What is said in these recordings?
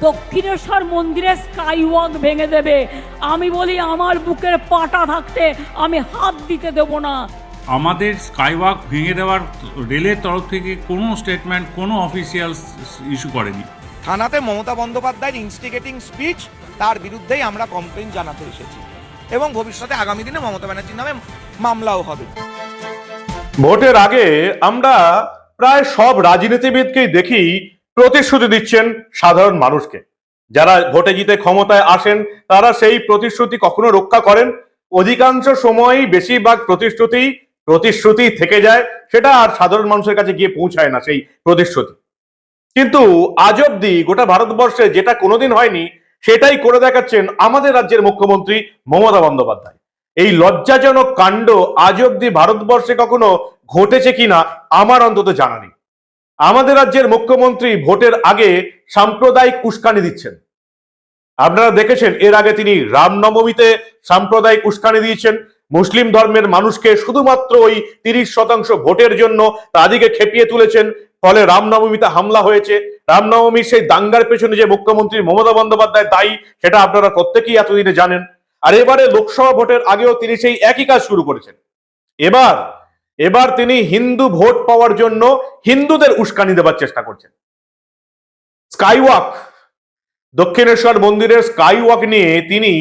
দক্ষিণেশ্বর মন্দিরে sky walk ভেঙে দেবে। আমি বলি আমার বুকের পাটা থাকতে আমি হাত দিতে দেবো না। আমাদের স্কাইওয়াক ভেঙে দেওয়ার রেলের তরফ থেকে কোনো স্টেটমেন্ট কোনো অফিসিয়াল ইস্যু করেনি। থানাতে মমতা বন্দ্যোপাধ্যায়ের ইনস্টিগেটিং স্পিচ তার বিরুদ্ধেই আমরা কমপ্লেন জানাতে এসেছি। এবং ভবিষ্যতে আগামী দিনে মমতা ব্যানার্জির নামে মামলাও হবে। ভোটের আগে আমরা প্রায় সব রাজনীতিবিদকেই দেখি প্রতিশ্রুতি দিচ্ছেন সাধারণ মানুষকে। যারা ভোটে জিতে ক্ষমতায় আসেন, তারা সেই প্রতিশ্রুতি কখনো রক্ষা করেন। অধিকাংশ সময়ই বেশিরভাগ প্রতিশ্রুতি প্রতিশ্রুতি থেকে যায়, সেটা আর সাধারণ মানুষের কাছে গিয়ে পৌঁছায় না সেই প্রতিশ্রুতি। কিন্তু আজ অব্দি গোটা ভারতবর্ষে যেটা কোনোদিন হয়নি, সেটাই করে দেখাচ্ছেন আমাদের রাজ্যের মুখ্যমন্ত্রী মমতা বন্দ্যোপাধ্যায়। এই লজ্জাজনক কাণ্ড আজ অব্দি ভারতবর্ষে কখনো ঘটেছে কিনা, আমার অন্তত জানা নেই। আমাদের রাজ্যের মুখ্যমন্ত্রী ভোটের আগে সাম্প্রদায়িক উস্কানি দিচ্ছেন। আপনারা দেখেছেন, এর আগে তিনি রামনবমীতে সাম্প্রদায়িক উস্কানি দিয়েছেন। মুসলিম ধর্মের মানুষকে শুধুমাত্র ওই তিরিশ শতাংশ ভোটের জন্য তাদেরকে খেপিয়ে তুলেছেন। ফলে রামনবমীতে হামলা হয়েছে। রামনবমীর সেই দাঙ্গার পেছনে যে মুখ্যমন্ত্রী মমতা বন্দ্যোপাধ্যায় দায়ী, সেটা আপনারা প্রত্যেকেই এতদিনে জানেন। আর এবারে লোকসভা ভোটের আগেও তিনি সেই একই কাজ শুরু করেছেন। এবার এবার তিনি হিন্দু ভোট পাওয়ার জন্য হিন্দুদের উস্কানি দেবার চেষ্টা করছেন। স্কাইওয়াক, দক্ষিণেশ্বর মন্দিরের স্কাইওয়াক নিয়ে তিনি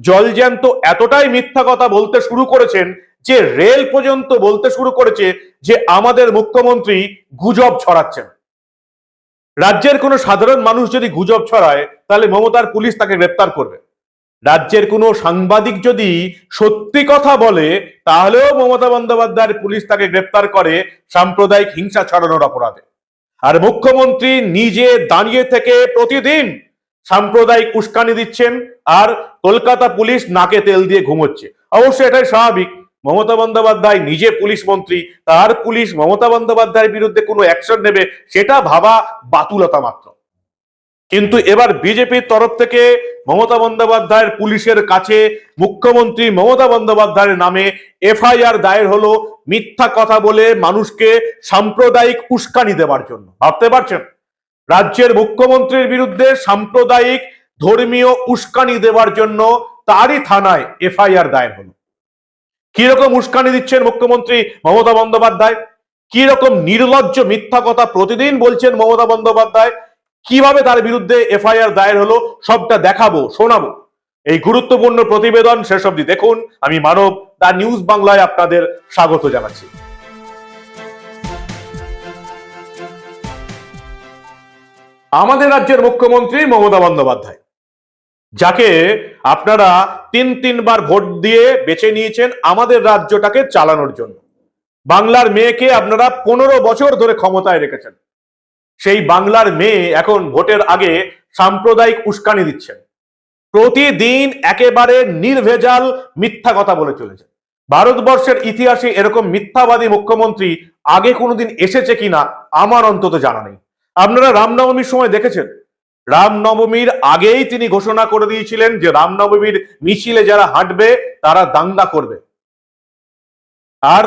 জলজ্যান্ত এতটাই মিথ্যা কথা বলতে শুরু করেছেন যে রেল পর্যন্ত বলতে শুরু করেছে যে আমাদের মুখ্যমন্ত্রী গুজব ছড়াচ্ছেন। রাজ্যের কোনো সাধারণ মানুষ যদি গুজব ছড়ায়, তাহলে মমতার পুলিশ তাকে গ্রেপ্তার করবে। রাজ্যের কোনো সাংবাদিক যদি সত্যি কথা বলে, তাহলেও মমতা বন্দ্যোপাধ্যায়ের পুলিশ তাকে গ্রেপ্তার করে সাম্প্রদায়িক হিংসা ছড়ানোর অপরাধে। আর মুখ্যমন্ত্রী নিজে দাঁড়িয়ে থেকে প্রতিদিন সাম্প্রদায়িক উস্কানি দিচ্ছেন আর কলকাতা পুলিশ নাকে তেল দিয়ে ঘুমোচ্ছে। অবশ্য এটাই স্বাভাবিক, মমতা বন্দ্যোপাধ্যায় নিজে পুলিশ মন্ত্রী, তার পুলিশ মমতা বন্দ্যোপাধ্যায়ের বিরুদ্ধে কোনো অ্যাকশন নেবে, সেটা ভাবা বাতুলতা মাত্র। কিন্তু এবার বিজেপির তরফ থেকে মমতা বন্দ্যোপাধ্যায়ের পুলিশের কাছে মুখ্যমন্ত্রী মমতা বন্দ্যোপাধ্যায়ের নামে এফআইআর দায়ের হলো মিথ্যা কথা বলে মানুষকে সাম্প্রদায়িক উস্কানি দেওয়ার জন্য। ভাবতে পারছেন? রাজ্যের মুখ্যমন্ত্রীর বিরুদ্ধে সাম্প্রদায়িক ধর্মীয় উস্কানি দেওয়ার জন্য তারই থানায় এফআইআর দায়ের হলো। কীরকম উস্কানি দিচ্ছেন মুখ্যমন্ত্রী মমতা বন্দ্যোপাধ্যায়? কীরকম নির্লজ্জ মিথ্যা কথা প্রতিদিন বলছেন মমতা বন্দ্যোপাধ্যায়? কীভাবে তার বিরুদ্ধে এফআইআর দায়ের হলো সবটা দেখাবো, শোনাবো। এই গুরুত্বপূর্ণ প্রতিবেদন শেষ অবধি দেখুন। আমি মানব, দা নিউজ বাংলায় আপনাদের স্বাগত জানাচ্ছি। আমাদের রাজ্যের মুখ্যমন্ত্রী মমতা বন্দ্যোপাধ্যায়, যাকে আপনারা তিন তিনবার ভোট দিয়ে বেছে নিয়েছেন আমাদের রাজ্যটাকে চালানোর জন্য। বাংলার মেয়েকে আপনারা পনেরো বছর ধরে ক্ষমতায় রেখেছেন। সেই বাংলার মেয়ে এখন ভোটের আগে সাম্প্রদায়িক উস্কানি দিচ্ছেন। প্রতিদিন একেবারে নির্ভেজাল মিথ্যা কথা বলে চলেছে ভারতবর্ষের ইতিহাসে এরকম মিথ্যাবাদী মুখ্যমন্ত্রী আগে কোনোদিন এসেছে কিনা আমার অন্তত জানা নেই। আপনারা রামনবমীর সময় দেখেছেন? রামনবমীর আগেই তিনি ঘোষণা করে দিয়েছিলেন যে রামনবমীর মিছিলে যারা হাঁটবে, তারা দাঙ্গা করবে। আর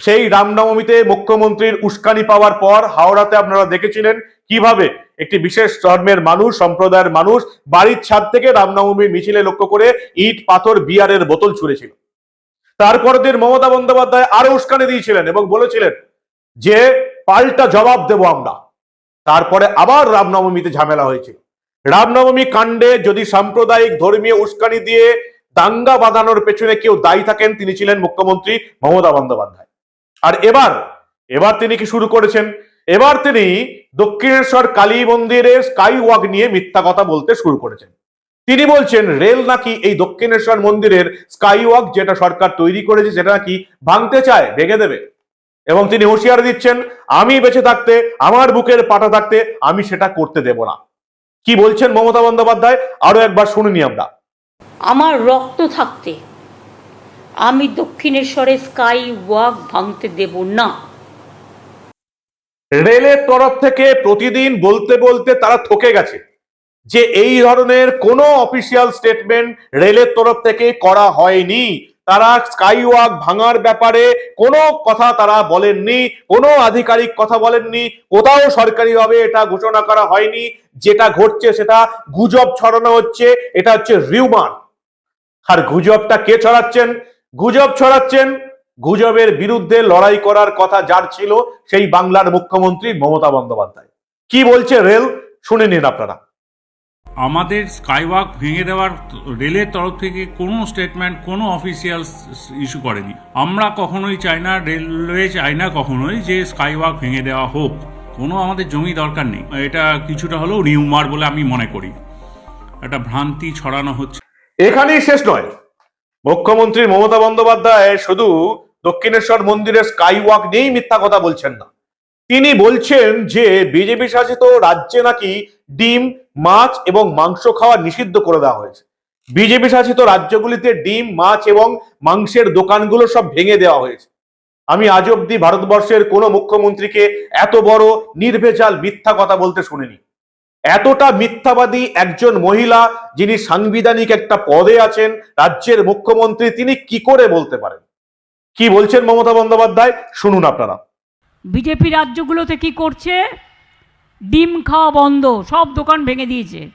সেই রামনবমীতে মুখ্যমন্ত্রীর উস্কানি পাওয়ার পর হাওড়াতে আপনারা দেখেছিলেন কীভাবে একটি বিশেষ ধর্মের মানুষ, সম্প্রদায়ের মানুষ বাড়ির ছাদ থেকে রামনবমীর মিছিলে লক্ষ্য করে ইট, পাথর, বিয়ারের বোতল ছুঁড়েছিল। তারপরের দিন মমতা বন্দ্যোপাধ্যায় আরও উস্কানি দিয়েছিলেন এবং বলেছিলেন যে পাল্টা জবাব দেব আমরা। তারপরে আবার রামনবমীতে ঝামেলা হয়েছিল রামনবমী কাণ্ডে যদি সাম্প্রদায়িক ধর্মীয় উস্কানি দিয়ে দাঙ্গা বাঁধানোর পেছনে কেউ দায়ী থাকেন, তিনি ছিলেন মুখ্যমন্ত্রী মমতা বন্দ্যোপাধ্যায়। আর এবার এবার তিনি কি শুরু করেছেন? এবার তিনি দক্ষিণেশ্বর কালী মন্দিরের স্কাই ওয়াক নিয়ে মিথ্যা কথা বলতে শুরু করেছেন। তিনি বলছেন, রেল নাকি এই দক্ষিণেশ্বর মন্দিরের স্কাই ওয়াক যেটা সরকার তৈরি করেছে, সেটা নাকি ভাঙতে চায়, ভেঙে দেবে? এবং তিনি হুঁশিয়ারি দিচ্ছেন, আমি বেঁচে থাকতে, আমার বুকের পাটা থাকতে, আমি সেটা করতে দেব না। কি বলছেন মমতা বন্দ্যোপাধ্যায়? আরও একবার শুনিনি আমরা। আমার রক্ত থাকতে আমি দক্ষিণেশ্বরে স্কাই ওয়াক ভাঙতে দেব না। রেলের তরফ থেকে প্রতিদিন বলতে বলতে তারা থকে গেছে যে এই ধরনের কোনো অফিসিয়াল স্টেটমেন্ট রেলের তরফ থেকে করা হয়নি। তারা স্কাই ওয়াক ভাঙার ব্যাপারে কোনো কথা তারা বলেননি, কোনো আধিকারিক কথা বলেননি, কোথাও সরকারিভাবে এটা ঘোষণা করা হয়নি। যেটা ঘটছে সেটা গুজব ছড়ানো হচ্ছে, এটা হচ্ছে রিউমার। আর গুজবটা কে ছড়াচ্ছেন? গুজব ছড়াচ্ছেন। গুজবের বিরুদ্ধে লড়াই করার কথা যার ছিল সেই বাংলার মুখ্যমন্ত্রী মমতা বন্দ্যোপাধ্যায়। কি বলছে রেল? শুনে নিন আপনারা। আমাদের স্কাইওয়াক ভেঙে দেওয়ার রেলের তরফ থেকে কোনো স্টেটমেন্ট কোনো অফিসিয়াল ইস্যু করেনি। আমরা কখনোই চাই না রেলওয়ে চাই না কখনোই যে স্কাইওয়াক ভেঙে দেওয়া হোক। কোনো আমাদের জমি দরকার নেই। এটা কিছুটা হলেও রিউমার বলে আমি মনে করি। একটা ভ্রান্তি ছড়ানো হচ্ছে। এখানেই শেষ নয়। মুখ্যমন্ত্রী মমতা বন্দ্যোপাধ্যায় শুধু দক্ষিণেশ্বর মন্দিরের স্কাই ওয়াক নিয়েই মিথ্যা কথা বলছেন না। তিনি বলছেন যে, বিজেপি শাসিত রাজ্যে নাকি ডিম, মাছ এবং মাংস খাওয়া নিষিদ্ধ করে দেওয়া হয়েছে। বিজেপি শাসিত রাজ্যগুলিতে ডিম, মাছ এবং মাংসের দোকানগুলো সব ভেঙে দেওয়া হয়েছে। আমি আজ অব্দি ভারতবর্ষের কোনো মুখ্যমন্ত্রীকে এত বড় নির্ভেজাল মিথ্যা কথা বলতে শুনিনি। এতটা মিথ্যাবাদী একজন মহিলা যিনি সাংবিধানিক একটা পদে আছেন, রাজ্যের মুখ্যমন্ত্রী, তিনি কি করে বলতে পারেন? কি বলছেন মমতা বন্দ্যোপাধ্যায়? শুনুন আপনারা। বিজেপি রাজ্যগুলোতে কি করছে? ডিম খাওয়া বন্ধ, সব দোকান ভেঙে দিয়েছে।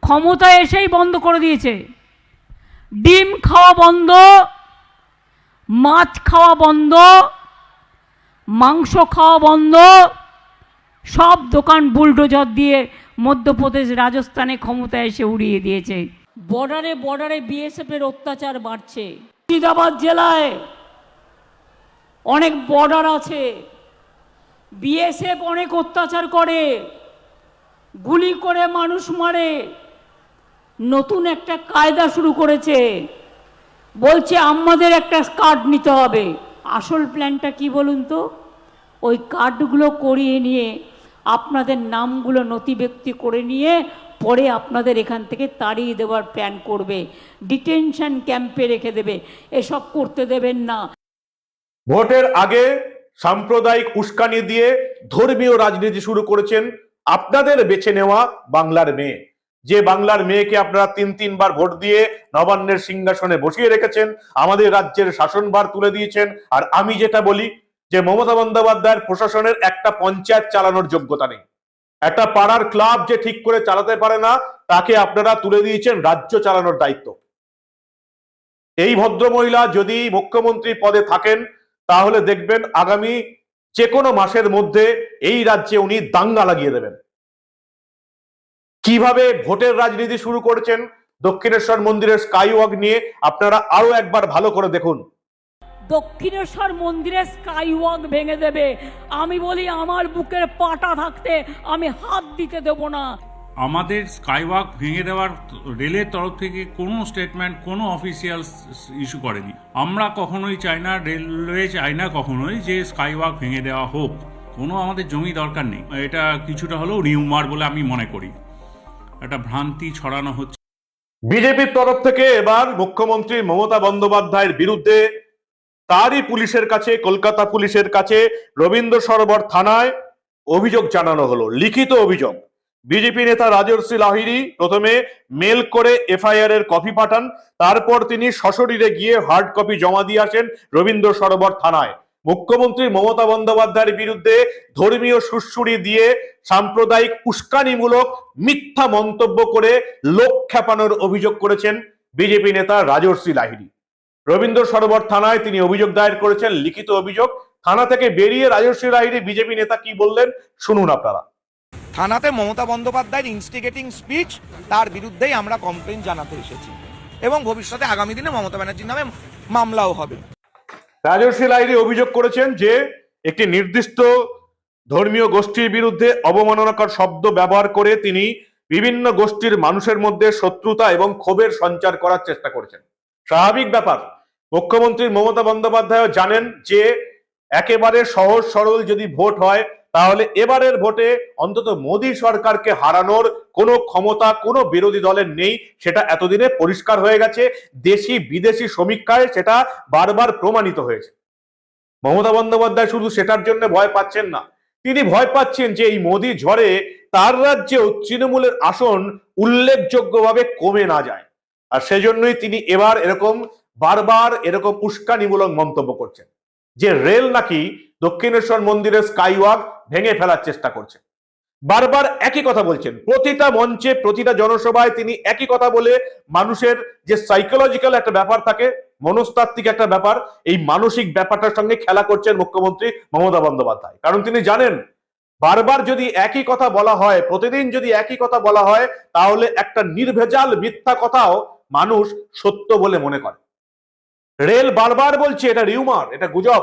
ক্ষমতা এসেই বন্ধ করে দিয়েছে। ডিম খাওয়া বন্ধ, মাছ খাওয়া বন্ধ, মাংস খাওয়া বন্ধ, সব দোকান বুলডোজার দিয়ে মধ্যপ্রদেশ রাজস্থানে ক্ষমতা এসে উড়িয়ে দিয়েছে। বর্ডারে বর্ডারে বিএসএফের অত্যাচার বাড়ছে। মুর্শিদাবাদ জেলায় অনেক বর্ডার আছে। বিএসএফ অনেক অত্যাচার করে। গুলি করে মানুষ মারে। নতুন একটা কায়দা শুরু করেছে। বলছে আমাদের একটা কার্ড নিতে হবে। আসল প্ল্যানটা কি বলুন তো? ওই কার্ডগুলো করিয়ে নিয়ে আপনাদের নামগুলো নথিভুক্তি করে নিয়ে পরে আপনাদের এখান থেকে তাড়িয়ে দেওয়ার প্ল্যান করবে। ডিটেনশন ক্যাম্পে রেখে দেবে। এসব করতে দেবেন না। ভোটের আগে সাম্প্রদায়িক উস্কানি দিয়ে ধর্মীয় রাজনীতি শুরু করেছেন আপনাদের বেছে নেওয়া বাংলার মেয়ে। যে বাংলার মেয়েকে আপনারা তিন, তিনবার ভোট দিয়ে নবান্নের সিংহাসনে বসিয়ে রেখেছেন, আমাদের রাজ্যের শাসনভার তুলে দিয়েছেন। আর আমি যেটা বলি যে মমতা বন্দ্যোপাধ্যায়ের প্রশাসনের একটা পঞ্চায়েত চালানোর যোগ্যতা নেই। একটা পাড়ার ক্লাব যে ঠিক করে চালাতে পারে না, তাকে আপনারা তুলে দিয়েছেন রাজ্য চালানোর দায়িত্ব। এই ভদ্রমহিলা যদি মুখ্যমন্ত্রী পদে থাকেন, তাহলে দেখবেন আগামী যে কোনো মাসের মধ্যে এই রাজ্যে উনি দাঙ্গা লাগিয়ে দেবেন। কীভাবে ভোটের রাজনীতি শুরু করেছেন দক্ষিণেশ্বর মন্দিরের স্কাই ওয়াক নিয়ে আপনারা আরও একবার ভালো করে দেখুন। দক্ষিণেশ্বর মন্দিরে স্কাই ওয়াক ভেঙে দেবে। আমি বলি আমার বুকের পাটা থাকতে আমি হাত দিতে দেব না। আমাদের স্কাইওয়াক ভেঙে দেওয়ার রেলের তরফ থেকে কোনো স্টেটমেন্ট কোনো অফিসিয়াল ইস্যু করেনি। আমরা কখনোই চাই না রেলওয়ে চাই না কখনোই যে স্কাইওয়াক ভেঙে দেওয়া হোক। কোনো আমাদের জমি দরকার নেই। এটা কিছুটা হলেও রিউমার বলে আমি মনে করি। একটা ভ্রান্তি ছড়ানো হচ্ছে। বিজেপির তরফ থেকে এবার মুখ্যমন্ত্রী মমতা বন্দ্যোপাধ্যায়ের বিরুদ্ধে তারই পুলিশের কাছে, কলকাতা পুলিশের কাছে, রবীন্দ্র সরোবর থানায় অভিযোগ জানানো হলো, লিখিত অভিযোগ। বিজেপি নেতা রাজর্ষি লাহিরি প্রথমে মেল করে এফআইআর এর কপি পাঠান, তারপর তিনি সশরীরে গিয়ে হার্ড কপি জমা দিয়ে আসেন রবীন্দ্র সরোবর থানায়। মুখ্যমন্ত্রী মমতা বন্দ্যোপাধ্যায়ের বিরুদ্ধে ধর্মীয় সুশ্রুড়ি দিয়ে সাম্প্রদায়িক উস্কানিমূলক মিথ্যা মন্তব্য করে লোক খেপানোর অভিযোগ করেছেন বিজেপি নেতা রাজর্ষি লাহিরি রবীন্দ্র সরোবর থানায় তিনি অভিযোগ দায়ের করেছেন লিখিত অভিযোগ। থানা থেকে বেরিয়ে রাজর্ষি লাহিরি বিজেপি নেতা কি বললেন শুনুন আপনারা। থানাতে মমতা বন্দ্যোপাধ্যায়ের ইনস্টিগেটিং স্পিচ তার বিরুদ্ধেই আমরা কমপ্লেন জানাতে এসেছি। এবং ভবিষ্যতে আগামী দিনে মমতা ব্যানার্জির নামে মামলাও হবে। রাজর্ষি লাহিরি অভিযোগ করেছেন যে একটি নির্দিষ্ট ধর্মীয় গোষ্ঠীর বিরুদ্ধে অবমাননাকর শব্দ ব্যবহার করে তিনি বিভিন্ন গোষ্ঠীর মানুষের মধ্যে শত্রুতা এবং ক্ষোভের সঞ্চার করার চেষ্টা করেছেন। স্বাভাবিক ব্যাপার মুখ্যমন্ত্রী মমতা বন্দ্যোপাধ্যায় জানেন যে একেবারে সহজ সরল যদি ভোট হয়, তাহলে এবারের ভোটে অন্তত মোদী সরকারকে হারানোর কোনো ক্ষমতা কোনো বিরোধী দলের নেই, সেটা এতদিনে পরিষ্কার হয়ে গেছে। দেশি বিদেশি সমীক্ষায় সেটা বারবার প্রমাণিত হয়েছে। মমতা বন্দ্যোপাধ্যায় শুধু সেটার জন্য ভয় পাচ্ছেন না, তিনি ভয় পাচ্ছেন যে এই মোদী ঝড়ে তার রাজ্যেও তৃণমূলের আসন উল্লেখযোগ্যভাবে কমে না যায়। আর সেজন্যই তিনি এবার এরকম বারবার এরকম উস্কানিমূলক মন্তব্য করছেন, যে রেল নাকি দক্ষিণেশ্বর মন্দিরের স্কাইওয়াক ভেঙে ফেলার চেষ্টা করছে বারবার একই কথা বলছেন, প্রতিটা মঞ্চে, প্রতিটা জনসভায় তিনি একই কথা বলে মানুষের যে সাইকোলজিক্যাল একটা ব্যাপার থাকে, মনস্তাত্ত্বিক একটা ব্যাপার, এই মানসিক ব্যাপারটার সঙ্গে খেলা করছেন মুখ্যমন্ত্রী মমতা বন্দ্যোপাধ্যায়। কারণ তিনি জানেন, বারবার যদি একই কথা বলা হয়, প্রতিদিন যদি একই কথা বলা হয়, তাহলে একটা নির্ভেজাল মিথ্যা কথাও মানুষ সত্য বলে মনে করে। রেল বারবার বলছে এটা রিউমার, এটা গুজব।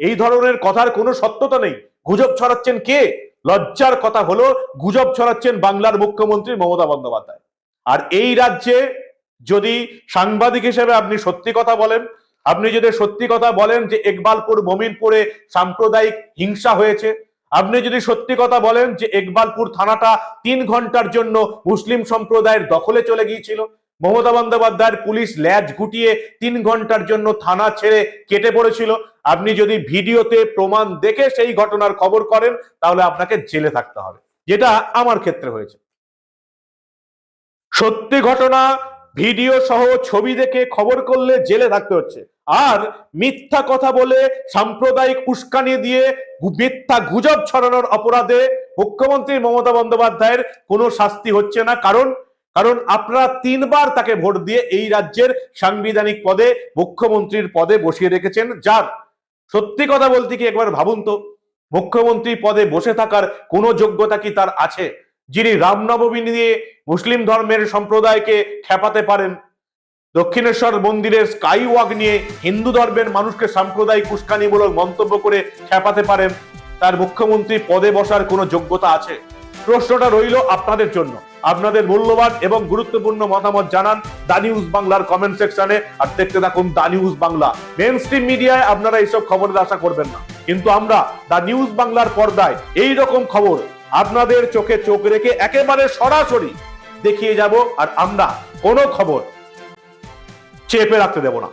এই ধরনের কথার কোনো সত্যতা নেই। গুজব ছড়াচ্ছেন কে? লজ্জার কথা হলো, গুজব ছড়াচ্ছেন বাংলার মুখ্যমন্ত্রী মমতা বন্দ্যোপাধ্যায়। আর এই রাজ্যে যদি সাংবাদিক হিসেবে আপনি সত্যি কথা বলেন, আপনি যদি সত্যি কথা বলেন যে একবালপুর, মমিনপুরে সাম্প্রদায়িক হিংসা হয়েছে, আপনি যদি সত্যি কথা বলেন যে একবালপুর থানাটা তিন ঘণ্টার জন্য মুসলিম সম্প্রদায়ের দখলে চলে গিয়েছিল মমতা বন্দ্যোপাধ্যায়ের পুলিশ ল্যাজ গুটিয়ে তিন ঘণ্টার জন্য থানা ছেড়ে কেটে পড়েছিল। আপনি যদি ভিডিওতে প্রমাণ দেখে সেই ঘটনার খবর করেন, তাহলে আপনাকে জেলে থাকতে হবে, যেটা আমার ক্ষেত্রে হয়েছে। সত্যি ঘটনা, ভিডিও সহ ছবি দেখে খবর করলে জেলে থাকতে হচ্ছে। আর মিথ্যা কথা বলে সাম্প্রদায়িক উস্কানি দিয়ে মিথ্যা গুজব ছড়ানোর অপরাধে মুখ্যমন্ত্রী মমতা বন্দ্যোপাধ্যায়ের কোনো শাস্তি হচ্ছে না। কারণ কারণ আপনারা তিনবার তাকে ভোট দিয়ে এই রাজ্যের সাংবিধানিক পদে, মুখ্যমন্ত্রীর পদে বসিয়ে রেখেছেন। যার সত্যি কথা বলতে কি একবার ভাবুন তো, মুখ্যমন্ত্রী পদে বসে থাকার কোনো যোগ্যতা কি তার আছে? যিনি রামনবমী নিয়ে মুসলিম ধর্মের সম্প্রদায়কে খেপাতে পারেন, দক্ষিণেশ্বর মন্দিরের স্কাই ওয়াক নিয়ে হিন্দু ধর্মের মানুষকে সাম্প্রদায়িক উস্কানিমূলক মন্তব্য করে খেপাতে পারেন, তার মুখ্যমন্ত্রী পদে বসার কোনো যোগ্যতা আছে? প্রশ্নটা রইল আপনাদের জন্য। আপনাদের মূল্যবান এবং গুরুত্বপূর্ণ মতামত জানান দা নিউজ বাংলার কমেন্ট সেকশনে। আর দেখতে থাকুন the news Bangla. Mainstream মিডিয়ায় আপনারা এইসব খবরের আশা করবেন না। কিন্তু আমরা দা নিউজ বাংলার পর্দায় এই রকম খবর আপনাদের চোখে চোখ রেখে একেবারে সরাসরি দেখিয়ে যাব। আর আমরা কোনো খবর চেপে রাখতে দেব না।